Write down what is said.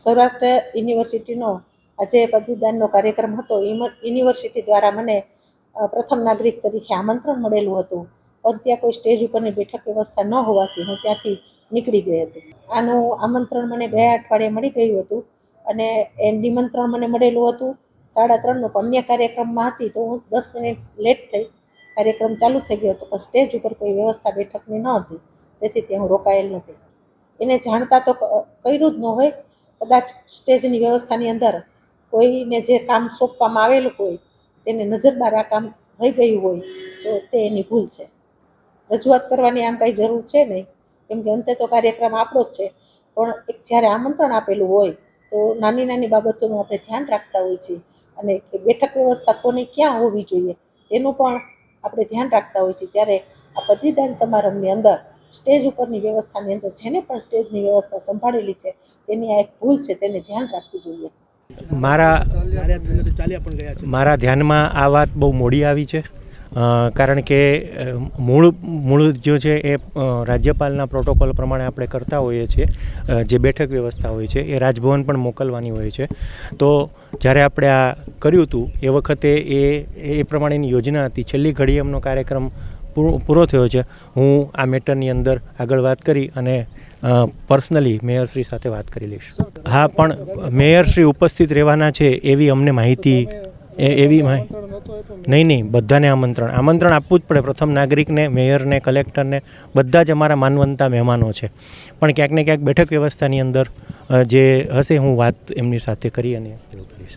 સૌરાષ્ટ્ર યુનિવર્સિટીનો આજે પદવીદાનનો કાર્યક્રમ હતો. યુનિવર્સિટી દ્વારા મને પ્રથમ નાગરિક તરીકે આમંત્રણ મળેલું હતું. પણ ત્યાં કોઈ સ્ટેજ ઉપરની બેઠક વ્યવસ્થા ન હોવાથી હું ત્યાંથી નીકળી ગઈ હતી. આનું આમંત્રણ મને ગયા અઠવાડિયે મળી ગયું હતું અને એ નિમંત્રણ મને મળેલું હતું. સાડા ત્રણનો પણ અન્ય કાર્યક્રમમાં હતી તો હું દસ મિનિટ લેટ થઈ. કાર્યક્રમ ચાલુ થઈ ગયો હતો, પણ સ્ટેજ ઉપર કોઈ વ્યવસ્થા બેઠકની ન હતી તેથી ત્યાં હું રોકાયેલ નથી એને જાણતા તો કર્યું જ ન હોય. કદાચ સ્ટેજની વ્યવસ્થાની અંદર કોઈને જે કામ સોંપવામાં આવેલું હોય, તેને નજરબાર આ કામ રહી ગયું હોય, તો તે એની ભૂલ છે. રજૂઆત કરવાની આમ કાંઈ જરૂર છે નહીં. કેમ કે અંતે તો કાર્યક્રમ આપણો જ છે. પણ એક જ્યારે આમંત્રણ આપેલું હોય, તો નાની નાની બાબતોનું આપણે ધ્યાન રાખતા હોઈએ છીએ. અને બેઠક વ્યવસ્થા કોને ક્યાં હોવી જોઈએ, તેનું પણ આપણે ધ્યાન રાખતા હોઈએ છીએ. ત્યારે આ પદવીદાન સમારંભની અંદર સ્ટેજ ઉપરની વ્યવસ્થાની અંદર જેને પણ સ્ટેજની વ્યવસ્થા સંભાળેલી છે તેની આ એક ભૂલ છે તેને ધ્યાન રાખવું જોઈએ. મારા મારા ચાલ્યા પણ ગયા છે. મારા ધ્યાનમાં આ વાત બહુ મોડી આવી છે કારણ કે મૂળ મૂળ જો છે એ રાજ્યપાલના પ્રોટોકોલ પ્રમાણે આપણે કરતા હોઈએ છીએ જે બેઠક વ્યવસ્થા હોય છે એ રાજભવન પણ મોકલવાની હોય છે. તો જ્યારે આપણે આ કર્યું હતું એ વખતે એ એ પ્રમાણેની યોજના હતી. છેલ્લી ઘડીએ એમનો કાર્યક્રમ પૂરો પૂરો થયો છે. હું આ મેટરની અંદર આગળ વાત કરી અને પર્સનલી મેયરશ્રી સાથે વાત કરી લઈશ. હા, પણ મેયરશ્રી ઉપસ્થિત રહેવાના છે એવી અમને માહિતી એવી નહીં નહીં, બધાને આમંત્રણ. આમંત્રણ આપવું જ પડે પ્રથમ નાગરિકને, મેયરને, કલેક્ટરને, બધા જ અમારા માનવંતા મહેમાનો છે. પણ ક્યાંક ને ક્યાંક બેઠક વ્યવસ્થાની અંદર જે હશે હું વાત એમની સાથે કરી અને કરીશ